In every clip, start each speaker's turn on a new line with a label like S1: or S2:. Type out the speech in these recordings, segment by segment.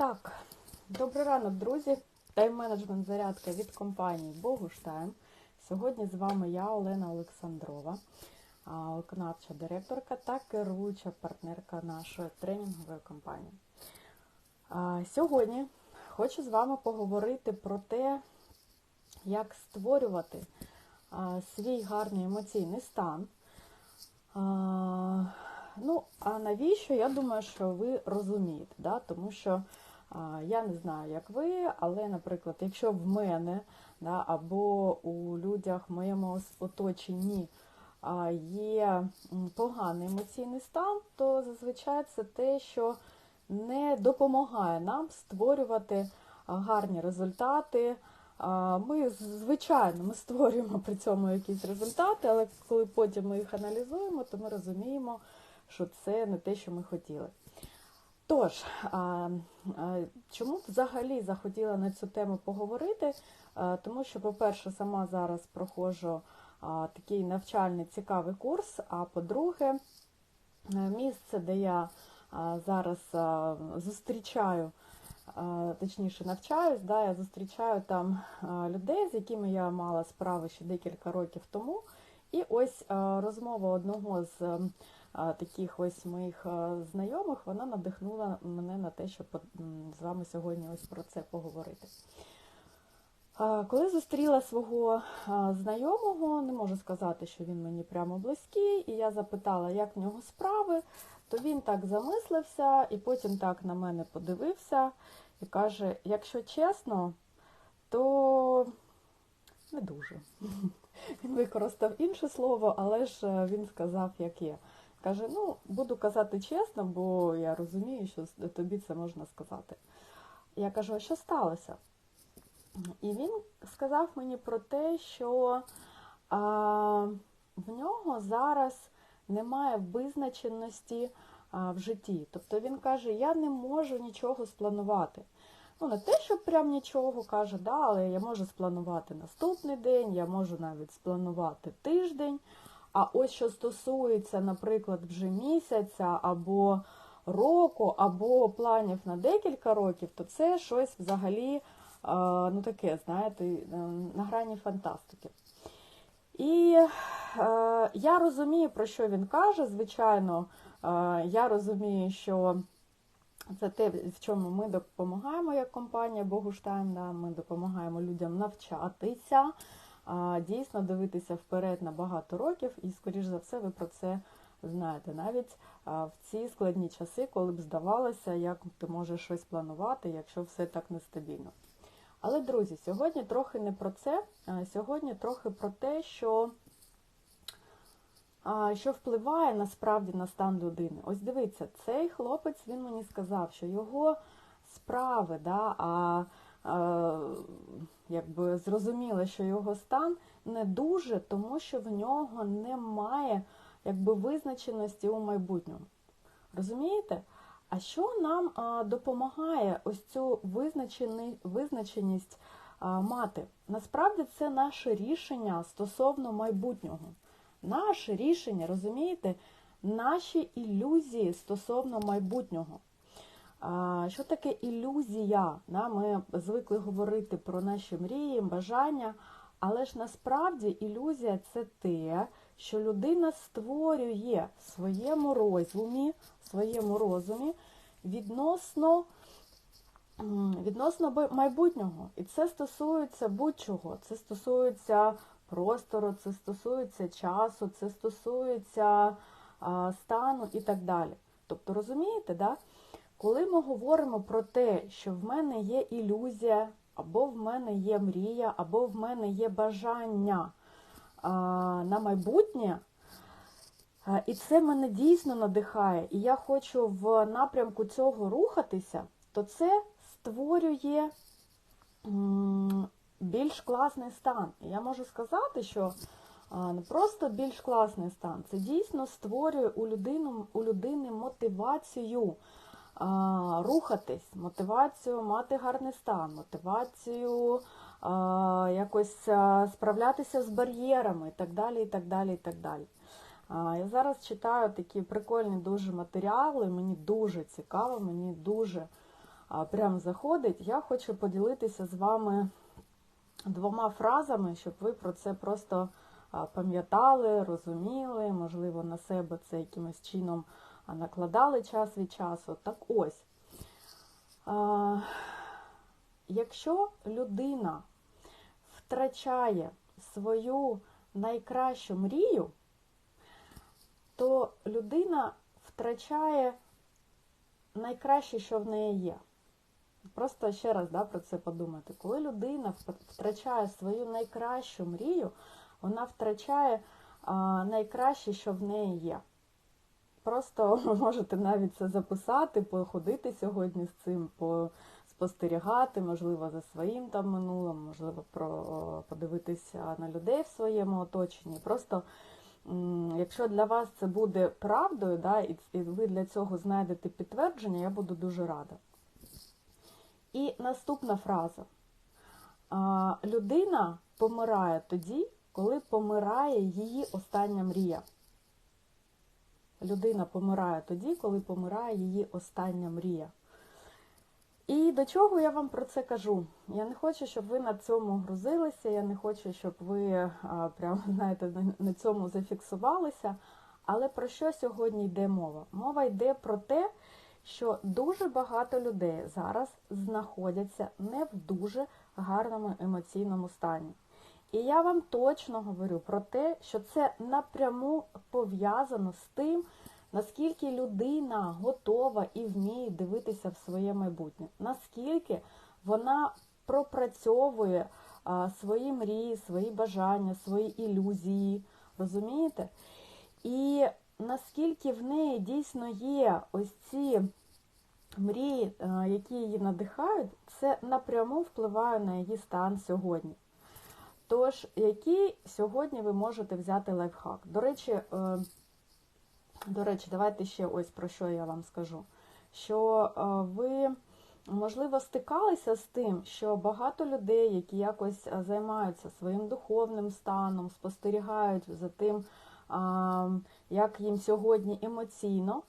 S1: Так, добрий ранок, друзі. Тайм-менеджмент зарядка від компанії Богуштайм. Сьогодні з вами я, Олена Олександрова, виконавча директорка та керуюча партнерка нашої тренінгової компанії. Сьогодні хочу з вами поговорити про те, як створювати свій гарний емоційний стан. Ну, а навіщо? Я думаю, що ви розумієте, да? тому що я не знаю, як ви, але, наприклад, якщо в мене да, або у людях в моєму оточенні є поганий емоційний стан, то зазвичай це те, що не допомагає нам створювати гарні результати. Ми, звичайно, ми створюємо при цьому якісь результати, але коли потім ми їх аналізуємо, то ми розуміємо, що це не те, що ми хотіли. Тож, чому взагалі захотіла на цю тему поговорити? Тому що, по-перше, сама зараз проходжу такий навчальний цікавий курс, а по-друге, е, місце, де я зараз зустрічаю, точніше навчаюсь, да, я зустрічаю там людей, з якими я мала справи ще декілька років тому. І ось розмова одного з таких ось моїх знайомих, вона надихнула мене на те, щоб з вами сьогодні ось про це поговорити. Коли зустріла свого знайомого, не можу сказати, що він мені прямо близький, і я запитала, як в нього справи, то він так замислився і потім так на мене подивився і каже: якщо чесно, то не дуже. Він використав інше слово, але ж е, він сказав, як є. Каже: ну, буду казати чесно, бо я розумію, що тобі це можна сказати. Я кажу, а що сталося? І він сказав мені про те, що а, в нього зараз немає визначеності а, в житті. Тобто він каже, я не можу нічого спланувати. Ну, не те, що прям нічого каже, да, але я можу спланувати наступний день, я можу навіть спланувати тиждень. А ось що стосується, наприклад, вже місяця або року, або планів на декілька років, то це щось взагалі е, ну таке, знаєте, е, на грані фантастики. І е, я розумію, про що він каже. Звичайно, е, я розумію, що це те, в чому ми допомагаємо як компанія Богуштайм. Да, ми допомагаємо людям навчатися, дійсно дивитися вперед на багато років, і, скоріш за все, ви про це знаєте. Навіть в ці складні часи, коли б здавалося, як ти можеш щось планувати, якщо все так нестабільно. Але, друзі, сьогодні трохи не про це, а сьогодні трохи про те, що що впливає насправді на стан людини. Ось дивіться, цей хлопець він мені сказав, що його справи, да, а, а якби зрозуміло, що його стан не дуже, тому що в нього немає якби визначеності у майбутньому. Розумієте? А що нам а, допомагає ось цю визначеність а, мати? Насправді це наше рішення стосовно майбутнього. Наше рішення, розумієте, наші ілюзії стосовно майбутнього. Що таке ілюзія? Ми звикли говорити про наші мрії, бажання, але ж насправді ілюзія це те, що людина створює в своєму розумі, в своєму розумі відносно, відносно майбутнього. І це стосується будь-чого. Це стосується простору, це стосується часу, це стосується стану і так далі. Тобто, розумієте, да? Коли ми говоримо про те, що в мене є ілюзія, або в мене є мрія, або в мене є бажання на майбутнє, і це мене дійсно надихає, і я хочу в напрямку цього рухатися, то це створює більш класний стан. Я можу сказати, що не просто більш класний стан, це дійсно створює у, людину, у людини мотивацію рухатись, мотивацію мати гарний стан, мотивацію якось справлятися з бар'єрами і так далі. і так далі, і так далі. Я зараз читаю такі прикольні дуже матеріали, мені дуже цікаво, мені дуже прям заходить, я хочу поділитися з вами двома фразами, щоб ви про це просто пам'ятали, розуміли, можливо, на себе це якимось чином а, накладали час від часу. Так ось, а, якщо людина втрачає свою найкращу мрію, то людина втрачає найкраще, що в неї є. Просто ще раз да, про це подумати. Коли людина втрачає свою найкращу мрію, вона втрачає а, найкраще, що в неї є. Просто ви можете навіть це записати, походити сьогодні з цим, спостерігати, можливо, за своїм там минулим, можливо, про, подивитися на людей в своєму оточенні. Просто Якщо для вас це буде правдою, да, і ви для цього знайдете підтвердження, я буду дуже рада. І наступна фраза. Людина помирає тоді, коли помирає її остання мрія. Людина помирає тоді, коли помирає її остання мрія. І до чого я вам про це кажу? Я не хочу, щоб ви на цьому грузилися, я не хочу, щоб ви прямо знаєте, на цьому зафіксувалися. Але про що сьогодні йде мова? Мова йде про те, що дуже багато людей зараз знаходяться не в дуже гарному емоційному стані. І я вам точно говорю про те, що це напряму пов'язано з тим, наскільки людина готова і вміє дивитися в своє майбутнє, наскільки вона пропрацьовує свої мрії, свої бажання, свої ілюзії, розумієте? І наскільки в неї дійсно є ось ці мрії, які її надихають, це напряму впливає на її стан сьогодні. Тож, який сьогодні ви можете взяти лайфхак? До речі, е, до речі, давайте ще ось про що я вам скажу. Що е, ви, можливо, стикалися з тим, що багато людей, які якось е, займаються своїм духовним станом, спостерігають за тим, як їм сьогодні емоційно,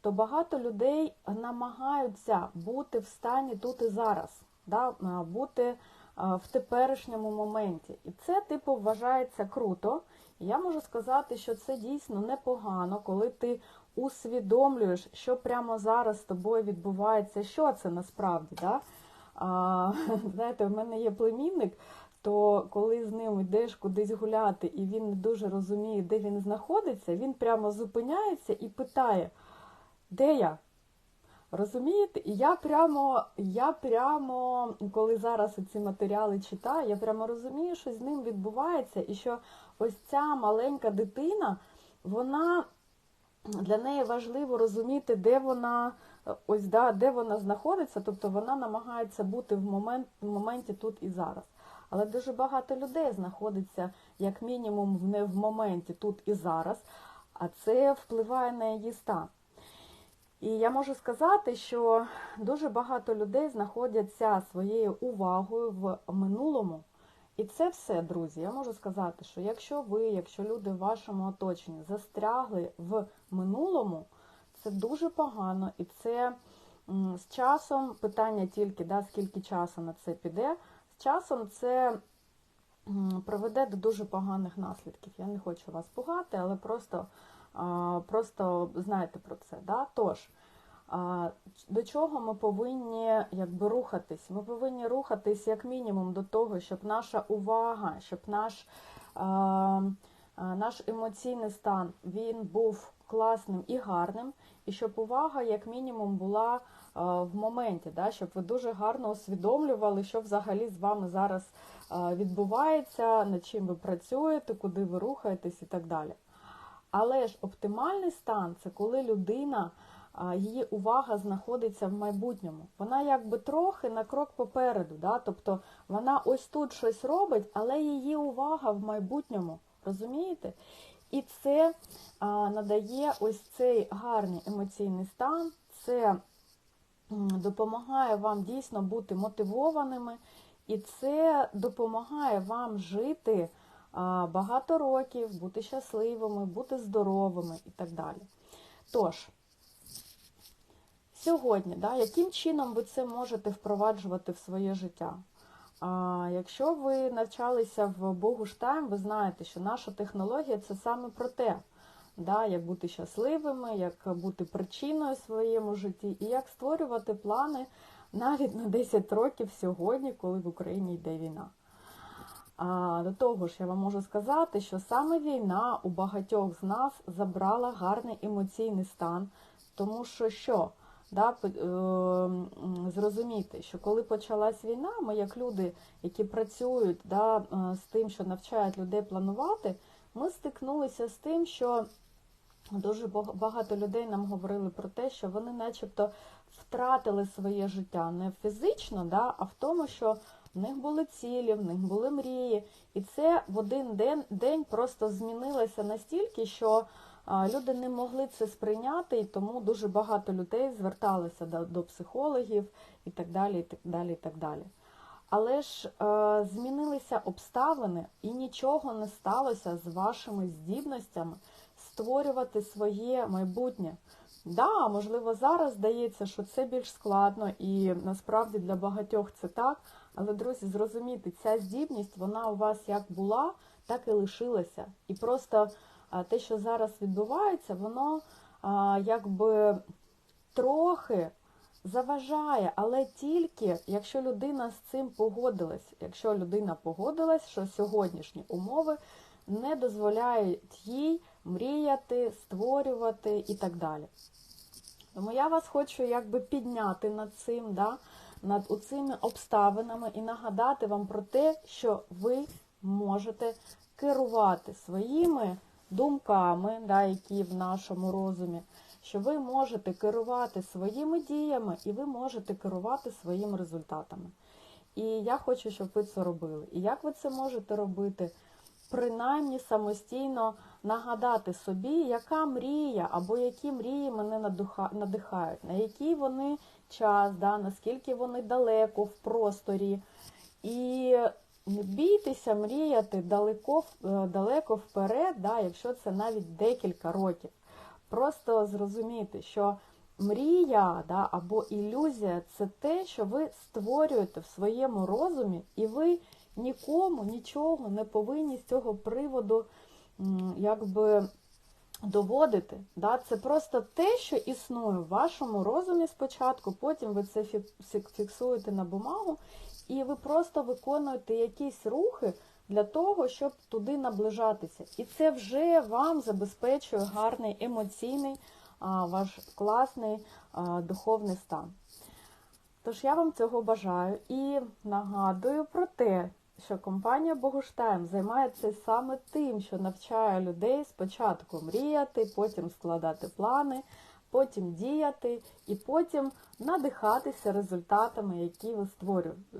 S1: то багато людей намагаються бути в стані тут і зараз, да, бути в теперішньому моменті. І це, типу, вважається круто. Я можу сказати, що це дійсно непогано, коли ти усвідомлюєш, що прямо зараз з тобою відбувається, що це насправді. Да? А, Знаєте, в мене є племінник, то коли з ним йдеш кудись гуляти, і він не дуже розуміє, де він знаходиться, він прямо зупиняється і питає, де я? Розумієте? І я прямо, я прямо, коли зараз ці матеріали читаю, я прямо розумію, що з ним відбувається, і що ось ця маленька дитина, вона для неї важливо розуміти, де вона ось да, де вона знаходиться, тобто вона намагається бути в момент, в моменті тут і зараз. Але дуже багато людей знаходиться, як мінімум, не в моменті тут і зараз, а це впливає на її стан. І я можу сказати, що дуже багато людей знаходяться своєю увагою в минулому. І це все, друзі, я можу сказати, що якщо ви, якщо люди в вашому оточенні застрягли в минулому, це дуже погано, і це з часом питання тільки, да, скільки часу на це піде, з часом це приведе до дуже поганих наслідків. Я не хочу вас пугати, але просто просто знаєте про це. Да? Тож, до чого ми повинні якби, рухатись? Ми повинні рухатись як мінімум до того, щоб наша увага, щоб наш наш емоційний стан він був класним і гарним, і щоб увага, як мінімум, була в моменті, да, щоб ви дуже гарно усвідомлювали, що взагалі з вами зараз відбувається, над чим ви працюєте, куди ви рухаєтесь і так далі. Але ж оптимальний стан це коли людина, її увага знаходиться в майбутньому. Вона якби трохи на крок попереду. Да? Тобто вона ось тут щось робить, але її увага в майбутньому. Розумієте? І це а, надає ось цей гарний емоційний стан, це допомагає вам дійсно бути мотивованими, і це допомагає вам жити багато років, бути щасливими, бути здоровими і так далі. Тож, Сьогодні, да, яким чином ви це можете впроваджувати в своє життя? А, Якщо ви навчалися в Богуштайм, ви знаєте, що наша технологія це саме про те, да, як бути щасливими, як бути причиною в своєму житті і як створювати плани навіть на 10 років сьогодні, коли в Україні йде війна. А до того ж, я вам можу сказати, що саме війна у багатьох з нас забрала гарний емоційний стан, тому що що? Да, е, Зрозуміти, що коли почалась війна, ми, як люди, які працюють да, е, з тим, що навчають людей планувати, ми стикнулися з тим, що дуже багато людей нам говорили про те, що вони начебто втратили своє життя не фізично, да, а в тому, що в них були цілі, в них були мрії. І це в один день день просто змінилося настільки, що люди не могли це сприйняти, і тому дуже багато людей зверталися до, до психологів і так далі. і так далі, і так далі. Але ж е, змінилися обставини і нічого не сталося з вашими здібностями створювати своє майбутнє. Да, можливо, зараз здається, що це більш складно, і насправді для багатьох це так. Але, друзі, зрозумійте, ця здібність, вона у вас як була, так і лишилася. І просто те, що зараз відбувається, воно якби трохи заважає, але тільки якщо людина з цим погодилась, якщо людина погодилась, що сьогоднішні умови не дозволяють їй мріяти, створювати і так далі. Тому я вас хочу якби підняти над цим, да, над цими обставинами і нагадати вам про те, що ви можете керувати своїми думками, да, які в нашому розумі, що ви можете керувати своїми діями і ви можете керувати своїми результатами. І я хочу, щоб ви це робили. І як ви це можете робити? принаймні самостійно нагадати собі, яка мрія або які мрії мене надихають, на який вони час, да, наскільки вони далеко в просторі. І не бійтеся мріяти далеко е, далеко вперед, да, якщо це навіть декілька років. Просто зрозуміти, що мрія да, або ілюзія це те, що ви створюєте в своєму розумі, і ви нікому нічого не повинні з цього приводу якби доводити. Да? Це просто те, що існує в вашому розумі спочатку, потім ви це фіксуєте на бумагу, і ви просто виконуєте якісь рухи для того, щоб туди наближатися. І це вже вам забезпечує гарний емоційний, ваш класний духовний стан. Тож я вам цього бажаю і нагадую про те, що компанія Богуштайм займається саме тим, що навчає людей спочатку мріяти, потім складати плани, потім діяти і потім надихатися результатами, які ви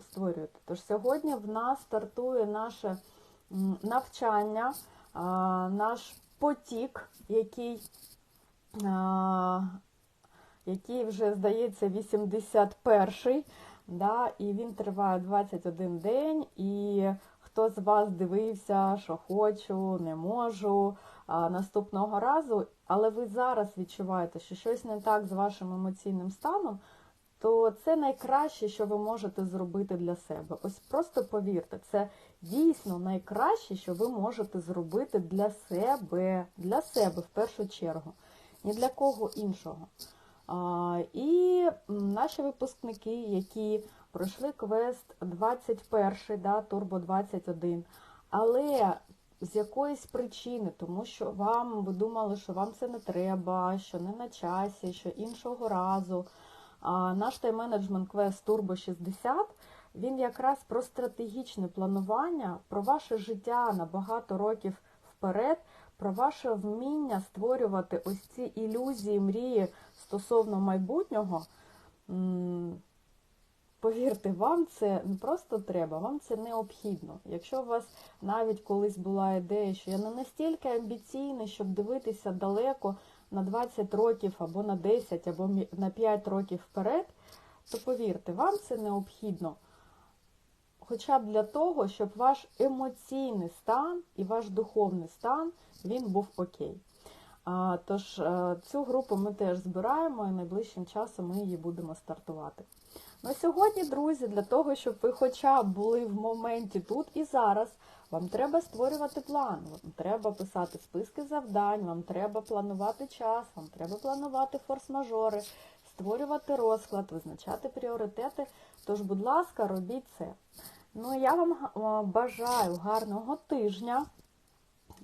S1: створюєте. Тож сьогодні в нас стартує наше навчання, наш потік, який який вже, здається, 81-й. Да, І він триває 21 день, і хто з вас дивився, що хочу, не можу а, наступного разу, але ви зараз відчуваєте, що щось не так з вашим емоційним станом, то це найкраще, що ви можете зробити для себе. Ось просто повірте, це дійсно найкраще, що ви можете зробити для себе, для себе в першу чергу, ні для кого іншого. І наші випускники, які пройшли квест 21, да, Турбо 21, але з якоїсь причини, тому що вам ви думали, що вам це не треба, що не на часі, що іншого разу. Наш тайм-менеджмент квест Турбо 60, він якраз про стратегічне планування, про ваше життя на багато років вперед, про ваше вміння створювати ось ці ілюзії, мрії стосовно майбутнього, повірте, вам це не просто треба, вам це необхідно. Якщо у вас навіть колись була ідея, що я не настільки амбіційний, щоб дивитися далеко на 20 років або на 10, або на 5 років вперед, то повірте, вам це необхідно. Хоча б для того, щоб ваш емоційний стан і ваш духовний стан він був окей. Тож е, цю групу ми теж збираємо і найближчим часом ми її будемо стартувати. На сьогодні, друзі, для того, щоб ви хоча б були в моменті тут і зараз, вам треба створювати план, вам треба писати списки завдань, вам треба планувати час, вам треба планувати форс-мажори, створювати розклад, визначати пріоритети. Тож, будь ласка, робіть це. Ну, я вам бажаю гарного тижня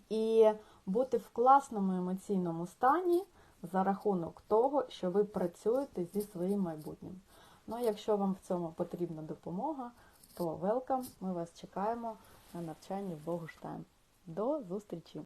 S1: і бути в класному емоційному стані за рахунок того, що ви працюєте зі своїм майбутнім. Ну, якщо вам в цьому потрібна допомога, то welcome, ми вас чекаємо на навчанні в Богуштайм. До зустрічі!